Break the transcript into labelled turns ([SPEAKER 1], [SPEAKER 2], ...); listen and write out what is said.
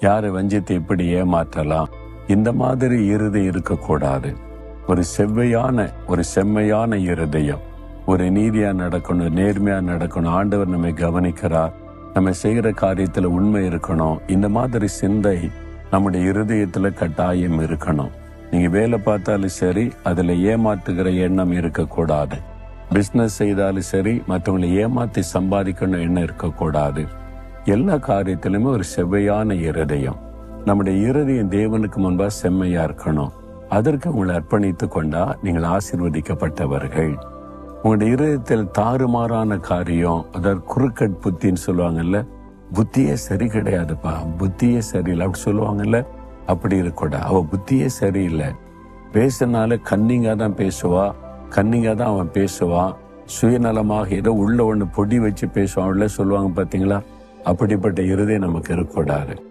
[SPEAKER 1] யாரை வஞ்சித்து எப்படி ஏமாற்றலாம்? இந்த மாதிரி இருதை இருக்கக்கூடாது. ஒரு செவ்வையான ஒரு செம்மையான இருதயம். ஒரு நீதியா நடக்கணும் நேர்மையா நடக்கணும் ஆண்டவர் நம்மை கவனிக்கிறார். நம்ம செய்கிற காரியத்துல உண்மை இருக்கணும். இந்த மாதிரி சிந்தை நம்முடைய இருதயத்துல கட்டாயம் இருக்கணும். நீங்க வேலை பார்த்தாலும் சரி அதுல ஏமாத்துகிற எண்ணம் இருக்கக்கூடாது. பிசினஸ் செய்தாலும் சரி மற்றவங்களை ஏமாத்தி சம்பாதிக்கணும் எண்ணம் இருக்கக்கூடாது. எல்லா காரியத்திலுமே ஒரு செவ்வையான இருதயம். நம்முடைய இருதயம் தேவனுக்கு முன்பாக செம்மையா இருக்கணும். அதற்கு உங்களை அர்ப்பணித்து கொண்டா நீங்கள் ஆசிர்வதிக்கப்பட்டவர்கள். உங்களுடைய இருதயத்தில் தாறுமாறான காரியம் அதாவது குறுக்கட் புத்தின்னு சொல்லுவாங்கல்ல புத்தியே சரி கிடையாதுப்பா. புத்தியே சரியில்லை. அப்படி சொல்லுவாங்கல்ல அப்படி இருக்கக்கூடாது. அவ புத்தியே சரியில்லை. பேசினால கன்னிங்கா தான் பேசுவா. கன்னிங்கா தான் அவன் பேசுவான் சுயநலமாக ஏதோ உள்ள ஒன்று பொடி வச்சு பேசுவான். சொல்லுவாங்க பார்த்தீங்களா அப்படிப்பட்ட இருதை நமக்கு இருக்கக்கூடாது.